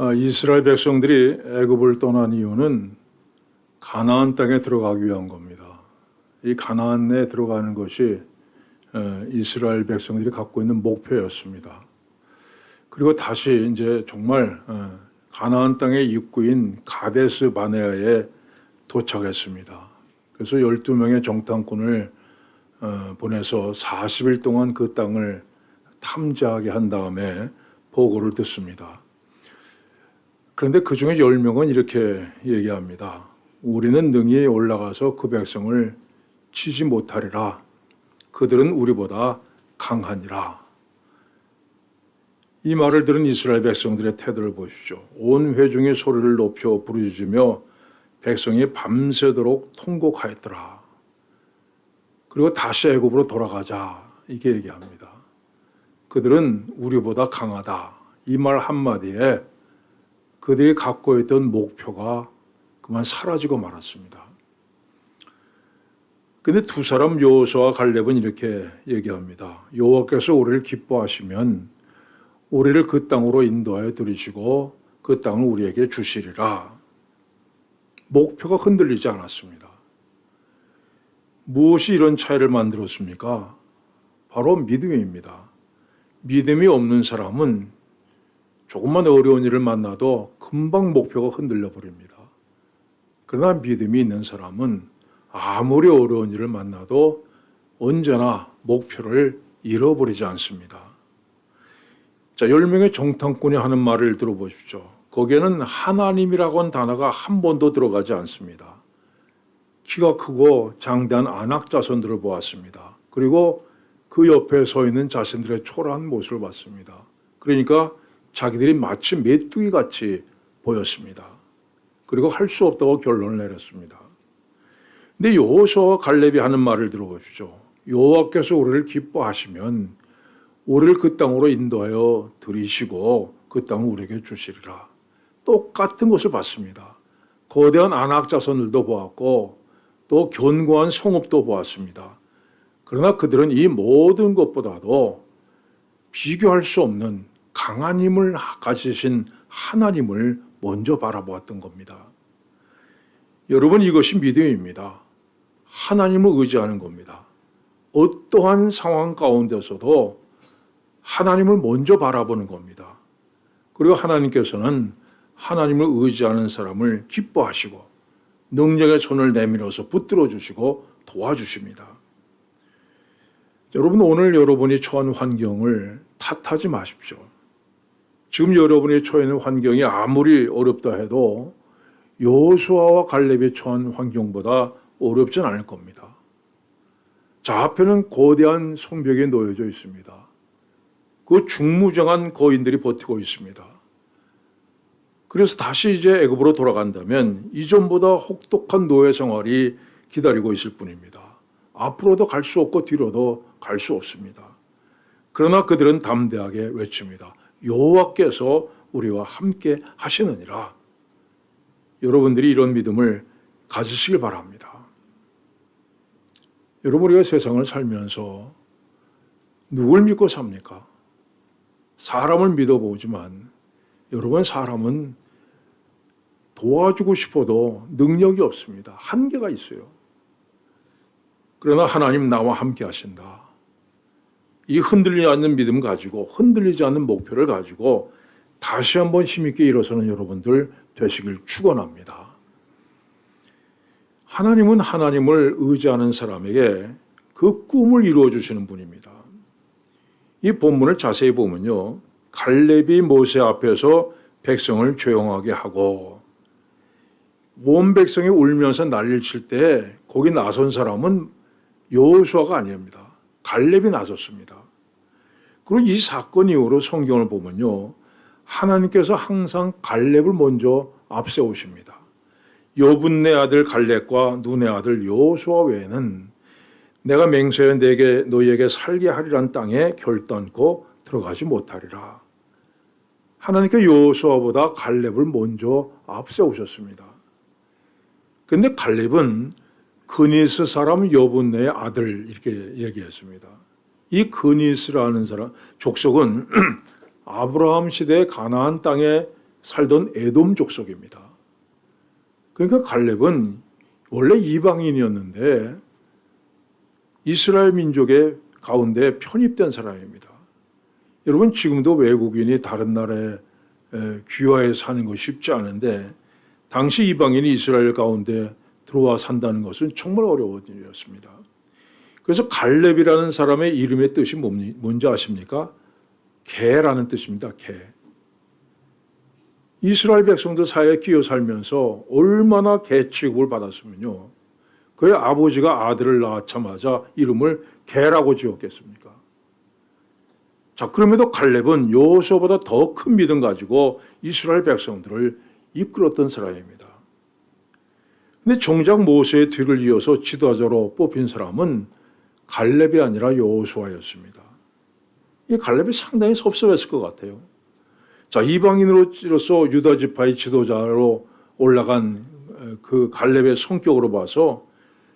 아, 이스라엘 백성들이 애굽을 떠난 이유는 가나안 땅에 들어가기 위한 겁니다. 이 가나안에 들어가는 것이 에, 이스라엘 백성들이 갖고 있는 목표였습니다. 그리고 다시 이제 정말 에, 가나안 땅의 입구인 가데스 바네아에 도착했습니다. 그래서 12명의 정탐꾼을 어, 보내서 40일 동안 그 땅을 탐지하게 한 다음에 보고를 듣습니다. 그런데 그 중에 10명은 이렇게 얘기합니다. 우리는 능히 올라가서 그 백성을 치지 못하리라. 그들은 우리보다 강하니라. 이 말을 들은 이스라엘 백성들의 태도를 보십시오. 온 회중이 소리를 높여 부르짖으며 백성이 밤새도록 통곡하였더라. 그리고 다시 애굽으로 돌아가자 이게 얘기합니다. 그들은 우리보다 강하다. 이 말 한마디에 그들이 갖고 있던 목표가 그만 사라지고 말았습니다. 근데 두 사람 여호수아와 갈렙은 이렇게 얘기합니다. 여호와께서 우리를 기뻐하시면 우리를 그 땅으로 인도하여 들이시고 그 땅을 우리에게 주시리라. 목표가 흔들리지 않았습니다. 무엇이 이런 차이를 만들었습니까? 바로 믿음입니다. 믿음이 없는 사람은 조금만 어려운 일을 만나도 금방 목표가 흔들려 버립니다. 그러나 믿음이 있는 사람은 아무리 어려운 일을 만나도 언제나 목표를 잃어버리지 않습니다. 자, 10명의 정탐꾼이 하는 말을 들어보십시오. 거기에는 하나님이라고 하는 단어가 한 번도 들어가지 않습니다. 키가 크고 장대한 안악 자손들을 보았습니다. 그리고 그 옆에 서 있는 자신들의 초라한 모습을 봤습니다. 그러니까 자기들이 마치 메뚜기 같이 보였습니다. 그리고 할 수 없다고 결론을 내렸습니다. 근데 여호수아와 갈렙이 하는 말을 들어보십시오. 여호와께서 우리를 기뻐하시면 우리를 그 땅으로 인도하여 들이시고 그 땅을 우리에게 주시리라. 똑같은 것을 봤습니다. 거대한 안악자손들도 보았고 또 견고한 성읍도 보았습니다. 그러나 그들은 이 모든 것보다도 비교할 수 없는 강한 힘을 가지신 하나님을 먼저 바라보았던 겁니다. 여러분 이것이 믿음입니다. 하나님을 의지하는 겁니다. 어떠한 상황 가운데서도 하나님을 먼저 바라보는 겁니다. 그리고 하나님께서는 하나님을 의지하는 사람을 기뻐하시고 능력의 손을 내밀어서 붙들어 주시고 도와주십니다. 여러분 오늘 여러분이 처한 환경을 탓하지 마십시오. 지금 여러분이 처해 있는 환경이 아무리 어렵다 해도 여호수아와 갈렙이 처한 환경보다 어렵진 않을 겁니다. 좌편은 거대한 성벽이 놓여져 있습니다. 그 중무정한 거인들이 버티고 있습니다. 그래서 다시 이제 애굽으로 돌아간다면 이전보다 혹독한 노예 생활이 기다리고 있을 뿐입니다. 앞으로도 갈 수 없고 뒤로도 갈 수 없습니다. 그러나 그들은 담대하게 외칩니다. 여호와께서 우리와 함께 하시느니라. 여러분들이 이런 믿음을 가지시길 바랍니다. 여러분 우리가 세상을 살면서 누굴 믿고 삽니까? 사람을 믿어보지만 여러분 사람은 도와주고 싶어도 능력이 없습니다. 한계가 있어요. 그러나 하나님 나와 함께 하신다. 이 흔들리지 않는 믿음 가지고 흔들리지 않는 목표를 가지고 다시 한번 힘있게 일어서는 여러분들 되시길 축원합니다. 하나님은 하나님을 의지하는 사람에게 그 꿈을 이루어 주시는 분입니다. 이 본문을 자세히 보면요. 갈렙이 모세 앞에서 백성을 조용하게 하고 온 백성이 울면서 난리를 칠 때 거기 나선 사람은 여호수아가 아닙니다. 갈렙이 나섰습니다. 그리고 이 사건 이후로 성경을 보면요. 하나님께서 항상 갈렙을 먼저 앞세우십니다. 여분네 아들 갈렙과 눈의 아들 여호수아 외에는 내가 맹세해 내게 너희에게 살게 하리란 땅에 결단코 들어가지 못하리라. 하나님께 여호수아보다 갈렙을 먼저 앞세우셨습니다. 그런데 갈렙은 그니스 사람 여분네의 아들 이렇게 얘기했습니다. 이 그니스라는 사람 족속은 아브라함 시대 가나안 땅에 살던 에돔 족속입니다. 그러니까 갈렙은 원래 이방인이었는데 이스라엘 민족의 가운데 편입된 사람입니다. 여러분 지금도 외국인이 다른 나라에 에, 귀화해 사는 것이 쉽지 않은데 당시 이방인이 이스라엘 가운데 들어와 산다는 것은 정말 어려운 일이었습니다. 그래서 갈렙이라는 사람의 이름의 뜻이 뭔지 아십니까? 개라는 뜻입니다. 개. 이스라엘 백성들 사이에 끼어 살면서 얼마나 개 취급을 받았으면요. 그의 아버지가 아들을 낳자마자 이름을 개라고 지었겠습니까? 자, 그럼에도 갈렙은 요소보다 더 큰 믿음 가지고 이스라엘 백성들을 이끌었던 사람입니다. 근데 정작 모세의 뒤를 이어서 지도자로 뽑힌 사람은 갈렙이 아니라 여호수아였습니다. 이 갈렙이 상당히 섭섭했을 것 같아요. 자, 이방인으로서 유다 지파의 지도자로 올라간 에, 그 갈렙의 성격으로 봐서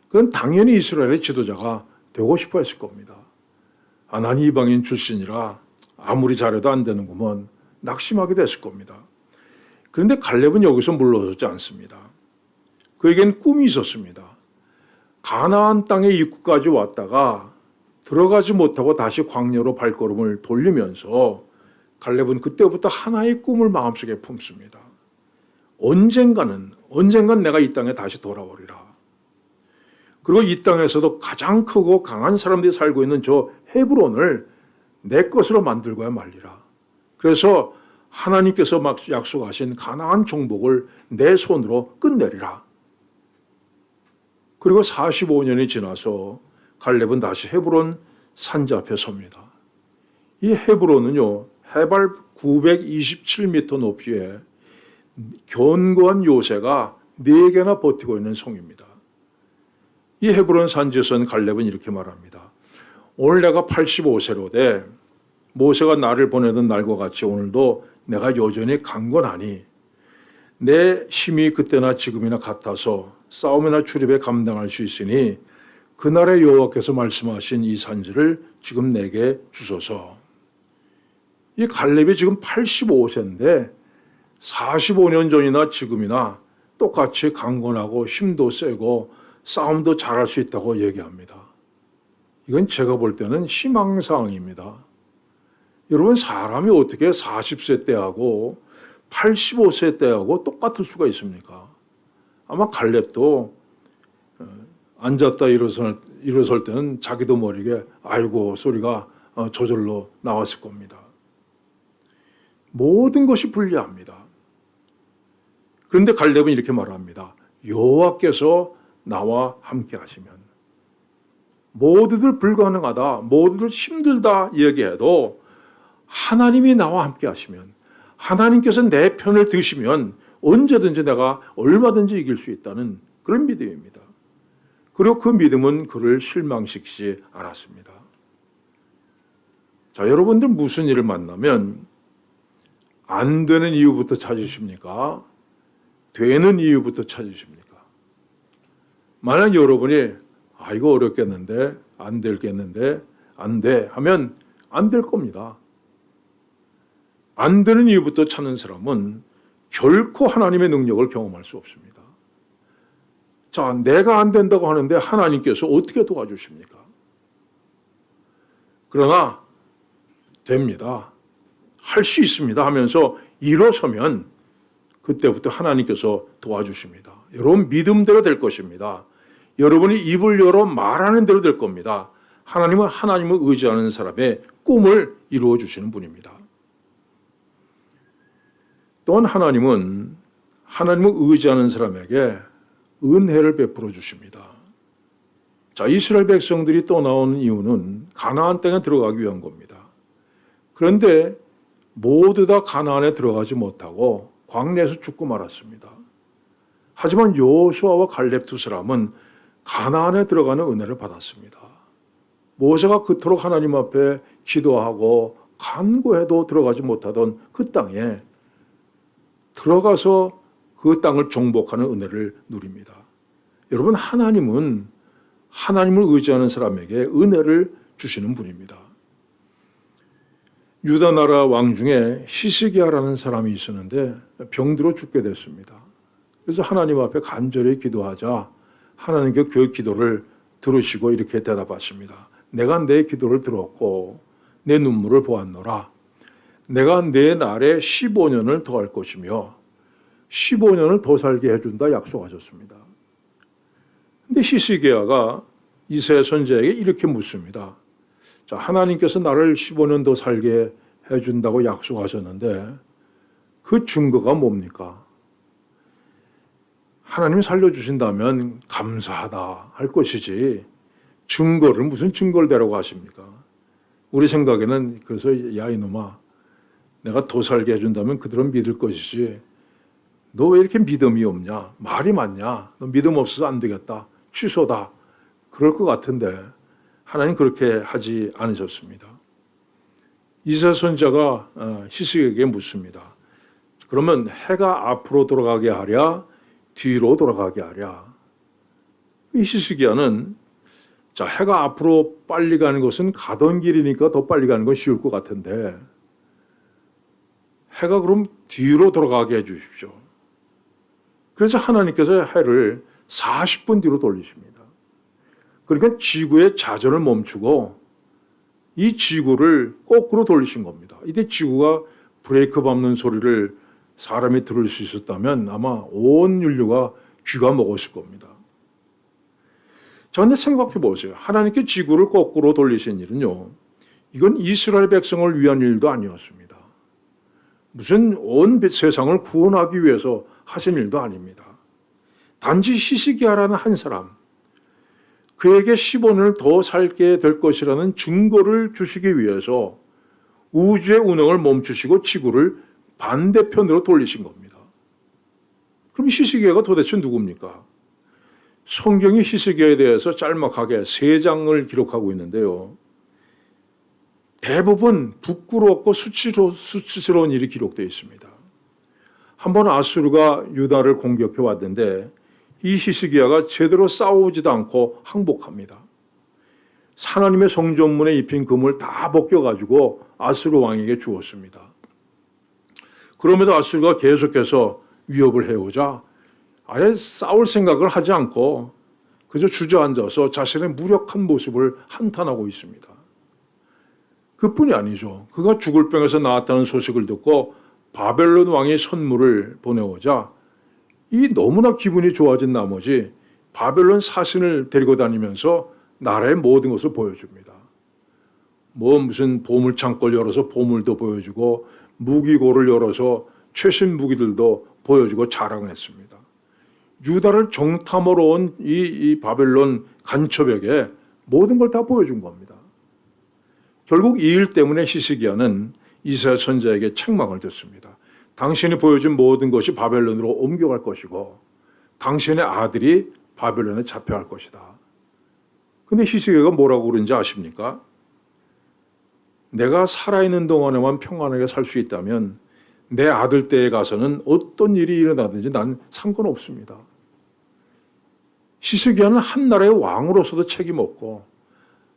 그건 당연히 이스라엘의 지도자가 되고 싶어 했을 겁니다. 아, 난 이방인 출신이라 아무리 잘해도 안 되는구먼 낙심하게 됐을 겁니다. 그런데 갈렙은 여기서 물러서지 않습니다. 그에겐 꿈이 있었습니다. 가나안 땅의 입구까지 왔다가 들어가지 못하고 다시 광야로 발걸음을 돌리면서 갈렙은 그때부터 하나의 꿈을 마음속에 품습니다. 언젠가는 언젠간 내가 이 땅에 다시 돌아오리라. 그리고 이 땅에서도 가장 크고 강한 사람들이 살고 있는 저 헤브론을 내 것으로 만들고야 말리라. 그래서 하나님께서 막 약속하신 가나안 종복을 내 손으로 끝내리라. 그리고 45년이 지나서 갈렙은 다시 헤브론 산자 앞에 섭니다. 이 헤브론은요, 해발 927m 높이에 견고한 요새가 네 개나 버티고 있는 성입니다. 이 헤브론 산지에서는 갈렙은 이렇게 말합니다. 오늘 내가 85세로 돼 모세가 나를 보내던 날과 같이 오늘도 내가 여전히 강건하니 내 힘이 그때나 지금이나 같아서 싸움이나 출입에 감당할 수 있으니 그날의 여호와께서 말씀하신 이 산지를 지금 내게 주소서. 이 갈렙이 지금 85세인데 45년 전이나 지금이나 똑같이 강건하고 힘도 세고 싸움도 잘할 수 있다고 얘기합니다. 이건 제가 볼 때는 희망사항입니다. 여러분 사람이 어떻게 40세 때하고 85세 때하고 똑같을 수가 있습니까? 아마 갈렙도 어, 앉았다 일어설, 일어설 때는 자기도 모르게 아이고 소리가 어, 저절로 나왔을 겁니다. 모든 것이 불리합니다. 그런데 갈렙은 이렇게 말합니다. 여호와께서 나와 함께 하시면 모두들 불가능하다, 모두들 힘들다 얘기해도 하나님이 나와 함께 하시면 하나님께서 내 편을 드시면 언제든지 내가 얼마든지 이길 수 있다는 그런 믿음입니다. 그리고 그 믿음은 그를 실망시키지 않았습니다. 자, 여러분들 무슨 일을 만나면 안 되는 이유부터 찾으십니까? 되는 이유부터 찾으십니까? 만약 여러분이 아 이거 어렵겠는데 안 될겠는데 안 돼 하면 안 될 겁니다. 안 되는 이유부터 찾는 사람은 결코 하나님의 능력을 경험할 수 없습니다. 자, 내가 안 된다고 하는데 하나님께서 어떻게 도와주십니까? 그러나 됩니다. 할 수 있습니다 하면서 일어서면 그때부터 하나님께서 도와주십니다. 여러분 믿음대로 될 것입니다. 여러분이 입을 열어 말하는 대로 될 겁니다. 하나님은 하나님을 의지하는 사람의 꿈을 이루어 주시는 분입니다. 또한 하나님은 하나님을 의지하는 사람에게 은혜를 베풀어 주십니다. 자, 이스라엘 백성들이 떠나온 이유는 가나안 땅에 들어가기 위한 겁니다. 그런데 모두 다 가나안에 들어가지 못하고 광야에서 죽고 말았습니다. 하지만 요수아와 갈렙 두 사람은 가나안에 들어가는 은혜를 받았습니다. 모세가 그토록 하나님 앞에 기도하고 간구해도 들어가지 못하던 그 땅에 들어가서 그 땅을 정복하는 은혜를 누립니다. 여러분 하나님은 하나님을 의지하는 사람에게 은혜를 주시는 분입니다. 유다 나라 왕 중에 히스기야라는 사람이 있었는데 병들어 죽게 됐습니다. 그래서 하나님 앞에 간절히 기도하자 하나님께 그 기도를 들으시고 이렇게 대답하십니다. 내가 내 기도를 들었고 내 눈물을 보았노라. 내가 내 날에 15년을 더할 것이며 15년을 더 살게 해준다 약속하셨습니다. 근데 히스기야가 이세 선지자에게 이렇게 묻습니다. 자, 하나님께서 나를 15년 더 살게 해준다고 약속하셨는데 그 증거가 뭡니까? 하나님 살려주신다면 감사하다 할 것이지 증거를 무슨 증거를 대라고 하십니까? 우리 생각에는 그래서 야 이놈아 내가 더 살게 해준다면 그들은 믿을 것이지 너 왜 이렇게 믿음이 없냐? 말이 많냐? 너 믿음 없어서 안 되겠다. 취소다. 그럴 것 같은데 하나님 그렇게 하지 않으셨습니다. 이사 선자가 어, 히스기에게 묻습니다. 그러면 해가 앞으로 돌아가게 하랴, 뒤로 돌아가게 하랴. 이 히스기야는 자 해가 앞으로 빨리 가는 것은 가던 길이니까 더 빨리 가는 건 쉬울 것 같은데 해가 그럼 뒤로 돌아가게 해 주십시오. 그래서 하나님께서 해를 40분 뒤로 돌리십니다. 그러니까 지구의 자전을 멈추고 이 지구를 거꾸로 돌리신 겁니다. 이때 지구가 브레이크 밟는 소리를 사람이 들을 수 있었다면 아마 온 인류가 귀가 먹었을 겁니다. 자, 근데 생각해 보세요. 하나님께 지구를 거꾸로 돌리신 일은요. 이건 이스라엘 백성을 위한 일도 아니었습니다. 무슨 온 세상을 구원하기 위해서 하신 일도 아닙니다. 단지 히스기야라는 한 사람, 그에게 10원을 더 살게 될 것이라는 증거를 주시기 위해서 우주의 운행을 멈추시고 지구를 반대편으로 돌리신 겁니다. 그럼 히스기야가 도대체 누굽니까? 성경이 히스기야에 대해서 짤막하게 세 장을 기록하고 있는데요. 대부분 부끄럽고 수치로, 수치스러운 일이 기록되어 있습니다. 한 번 아수르가 유다를 공격해 왔는데 이 히스기야가 제대로 싸우지도 않고 항복합니다. 하나님의 성전문에 입힌 금을 다 벗겨가지고 아수르 왕에게 주었습니다. 그럼에도 아수르가 계속해서 위협을 해오자 아예 싸울 생각을 하지 않고 그저 주저앉아서 자신의 무력한 모습을 한탄하고 있습니다. 그뿐이 아니죠. 그가 죽을 병에서 나왔다는 소식을 듣고 바벨론 왕이 선물을 보내오자 이 너무나 기분이 좋아진 나머지 바벨론 사신을 데리고 다니면서 나라의 모든 것을 보여줍니다. 뭐 무슨 보물 창고를 열어서 보물도 보여주고 무기고를 열어서 최신 무기들도 보여주고 자랑했습니다. 유다를 정탐하러 온이 이 바벨론 간첩에게 모든 걸 다 보여준 겁니다. 결국 이 일 때문에 히스기야는 이사야 선자에게 책망을 듣습니다. 당신이 보여준 모든 것이 바벨론으로 옮겨갈 것이고 당신의 아들이 바벨론에 잡혀갈 것이다. 근데 히스기야가 뭐라고 그런지 아십니까? 내가 살아있는 동안에만 평안하게 살 수 있다면 내 아들 때에 가서는 어떤 일이 일어나든지 난 상관없습니다. 히스기야는 한 나라의 왕으로서도 책임 없고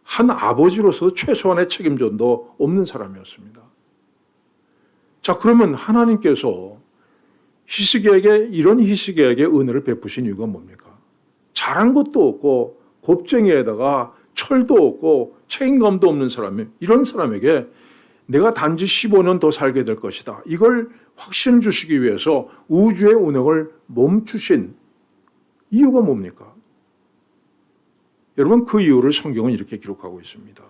한 아버지로서도 최소한의 책임전도 없는 사람이었습니다. 자, 그러면 하나님께서 히스기에게 이런 히스기에게 은혜를 베푸신 이유가 뭡니까? 잘한 것도 없고 곱쟁이에다가 철도 없고 책임감도 없는 사람이 이런 사람에게 내가 단지 15년 더 살게 될 것이다. 이걸 확신 주시기 위해서 우주의 운행을 멈추신 이유가 뭡니까? 여러분 그 이유를 성경은 이렇게 기록하고 있습니다.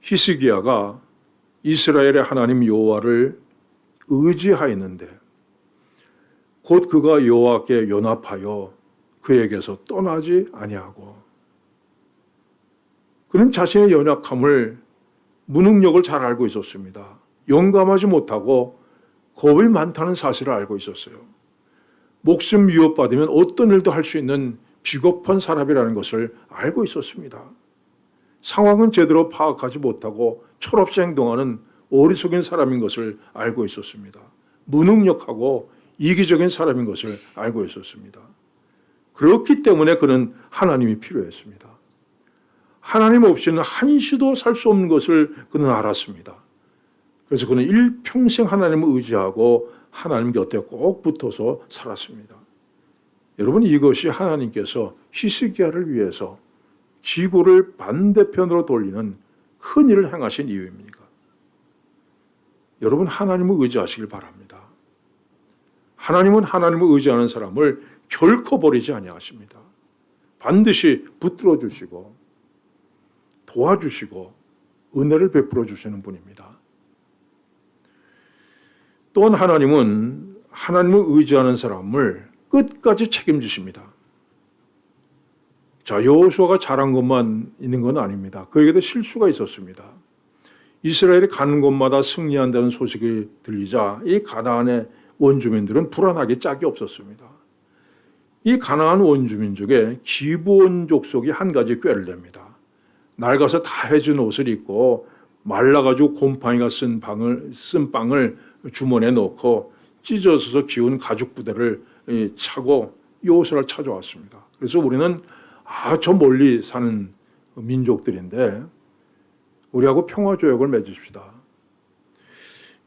히스기야가 이스라엘의 하나님 여호와를 의지하였는데 곧 그가 여호와께 연합하여 그에게서 떠나지 아니하고 그는 자신의 연약함을 무능력을 잘 알고 있었습니다. 용감하지 못하고 겁이 많다는 사실을 알고 있었어요. 목숨 위협받으면 어떤 일도 할 수 있는 비겁한 사람이라는 것을 알고 있었습니다. 상황은 제대로 파악하지 못하고 철없이 행동하는 어리석은 사람인 것을 알고 있었습니다. 무능력하고 이기적인 사람인 것을 알고 있었습니다. 그렇기 때문에 그는 하나님이 필요했습니다. 하나님 없이는 한시도 살 수 없는 것을 그는 알았습니다. 그래서 그는 일평생 하나님을 의지하고 하나님 곁에 꼭 붙어서 살았습니다. 여러분 이것이 하나님께서 히스기야를 위해서 지구를 반대편으로 돌리는 큰 일을 행하신 이유입니까? 여러분 하나님을 의지하시길 바랍니다. 하나님은 하나님을 의지하는 사람을 결코 버리지 아니하십니다. 반드시 붙들어 주시고 도와주시고 은혜를 베풀어 주시는 분입니다. 또한 하나님은 하나님을 의지하는 사람을 끝까지 책임지십니다. 자, 여호수아가 잘한 것만 있는 건 아닙니다. 그에게도 실수가 있었습니다. 이스라엘이 가는 곳마다 승리한다는 소식이 들리자 이 가나안의 원주민들은 불안하게 짝이 없었습니다. 이 가나안 원주민 중에 기브온 족속이 한 가지 꾀를 냅니다. 낡아서 다 해진 옷을 입고 말라가지고 곰팡이가 쓴 방을 쓴 빵을 주머니에 넣고 찢어져서 기운 가죽 부대를 이, 차고 요소를 찾아왔습니다. 그래서 우리는 아저 멀리 사는 민족들인데 우리하고 평화 조약을 맺으십시다.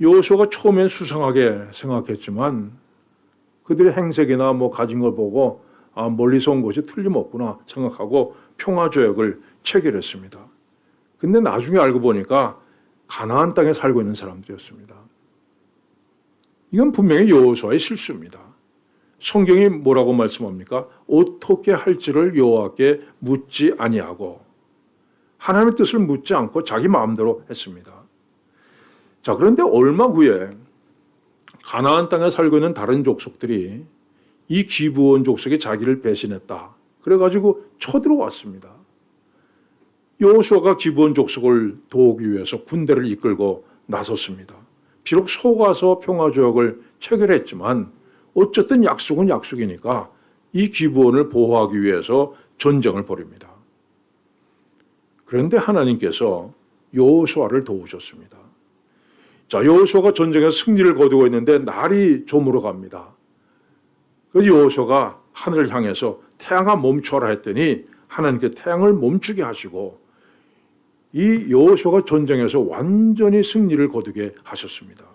요소가 처음엔 수상하게 생각했지만 그들의 행색이나 뭐 가진 걸 보고 아 멀리서 온 것이 틀림없구나 생각하고 평화 조약을 체결했습니다. 근데 나중에 알고 보니까 가나안 땅에 살고 있는 사람들이었습니다. 이건 분명히 여호수아의 실수입니다. 성경이 뭐라고 말씀합니까? 어떻게 할지를 여호와께 묻지 아니하고 하나님의 뜻을 묻지 않고 자기 마음대로 했습니다. 자, 그런데 얼마 후에 가나안 땅에 살고 있는 다른 족속들이 이 기브온 족속이 자기를 배신했다. 그래 가지고 쳐들어왔습니다. 여호수아가 기브온 족속을 도우기 위해서 군대를 이끌고 나섰습니다. 비록 속아서 평화 조약을 체결했지만 어쨌든 약속은 약속이니까 이 기브온을 보호하기 위해서 전쟁을 벌입니다. 그런데 하나님께서 여호수아를 도우셨습니다. 자, 여호수아가 전쟁에서 승리를 거두고 있는데 날이 저물어 갑니다. 그래서 여호수아가 하늘을 향해서 태양아 멈춰라 했더니 하나님께 태양을 멈추게 하시고 이 여호수아가 전쟁에서 완전히 승리를 거두게 하셨습니다.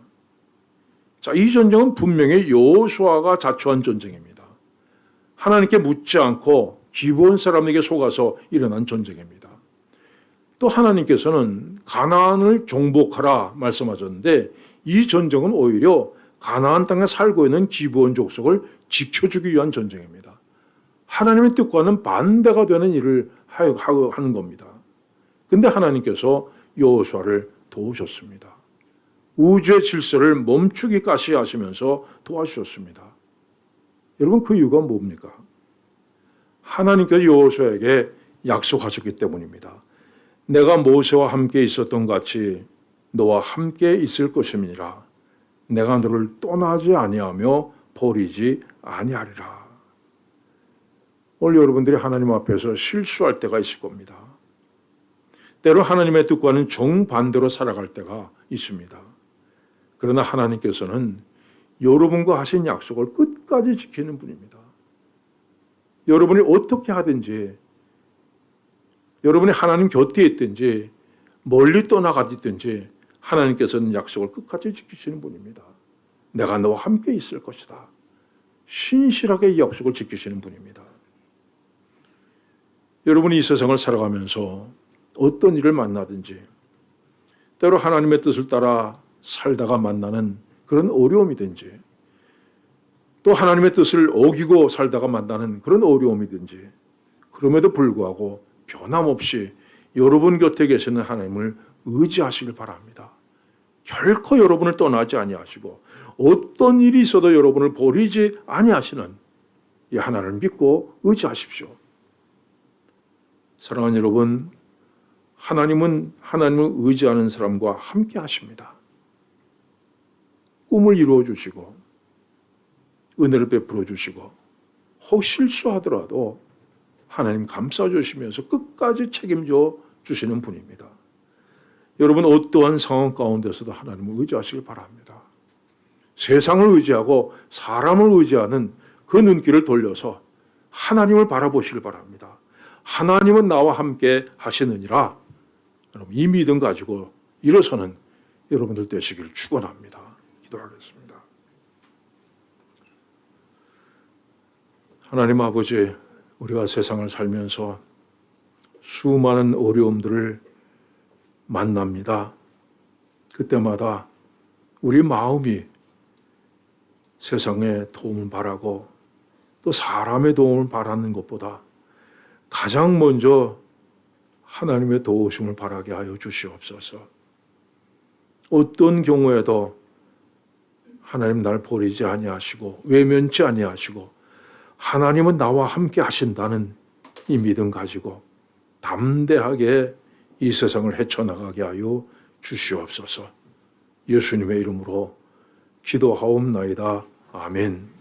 자, 이 전쟁은 분명히 여호수아가 자초한 전쟁입니다. 하나님께 묻지 않고 기본 사람에게 속아서 일어난 전쟁입니다. 또 하나님께서는 가나안을 정복하라 말씀하셨는데 이 전쟁은 오히려 가나안 땅에 살고 있는 기브온 족속을 지켜주기 위한 전쟁입니다. 하나님의 뜻과는 반대가 되는 일을 하는 겁니다. 근데 하나님께서 여호수아를 도우셨습니다. 우주의 질서를 멈추기까지 하시면서 도와주셨습니다. 여러분 그 이유가 뭡니까? 하나님께서 여호수아에게 약속하셨기 때문입니다. 내가 모세와 함께 있었던 같이 너와 함께 있을 것임이니라. 내가 너를 떠나지 아니하며 버리지 아니하리라. 오늘 여러분들이 하나님 앞에서 실수할 때가 있을 겁니다. 때로 하나님의 뜻과는 정반대로 살아갈 때가 있습니다. 그러나 하나님께서는 여러분과 하신 약속을 끝까지 지키는 분입니다. 여러분이 어떻게 하든지 여러분이 하나님 곁에 있든지 멀리 떠나가든지 하나님께서는 약속을 끝까지 지키시는 분입니다. 내가 너와 함께 있을 것이다. 신실하게 이 약속을 지키시는 분입니다. 여러분이 이 세상을 살아가면서 어떤 일을 만나든지 때로 하나님의 뜻을 따라 살다가 만나는 그런 어려움이든지 또 하나님의 뜻을 어기고 살다가 만나는 그런 어려움이든지 그럼에도 불구하고 변함없이 여러분 곁에 계시는 하나님을 의지하시길 바랍니다. 결코 여러분을 떠나지 아니하시고 어떤 일이 있어도 여러분을 버리지 아니하시는 이 하나님을 믿고 의지하십시오. 사랑하는 여러분, 하나님은 하나님을 의지하는 사람과 함께 하십니다. 꿈을 이루어 주시고 은혜를 베풀어 주시고 혹 실수하더라도 하나님 감싸 주시면서 끝까지 책임져 주시는 분입니다. 여러분 어떠한 상황 가운데서도 하나님을 의지하시길 바랍니다. 세상을 의지하고 사람을 의지하는 그 눈길을 돌려서 하나님을 바라보시길 바랍니다. 하나님은 나와 함께 하시느니라. 여러분 이 믿음 가지고 일어서는 여러분들 되시길 축원합니다. 기도하겠습니다. 하나님 아버지, 우리가 세상을 살면서 수많은 어려움들을 만납니다. 그때마다 우리 마음이 세상에 도움을 바라고 또 사람의 도움을 바라는 것보다 가장 먼저 하나님의 도우심을 바라게 하여 주시옵소서. 어떤 경우에도 하나님 날 버리지 아니하시고 외면치 아니하시고 하나님은 나와 함께 하신다는 이 믿음 가지고 담대하게 이 세상을 헤쳐나가게 하여 주시옵소서. 예수님의 이름으로 기도하옵나이다. 아멘.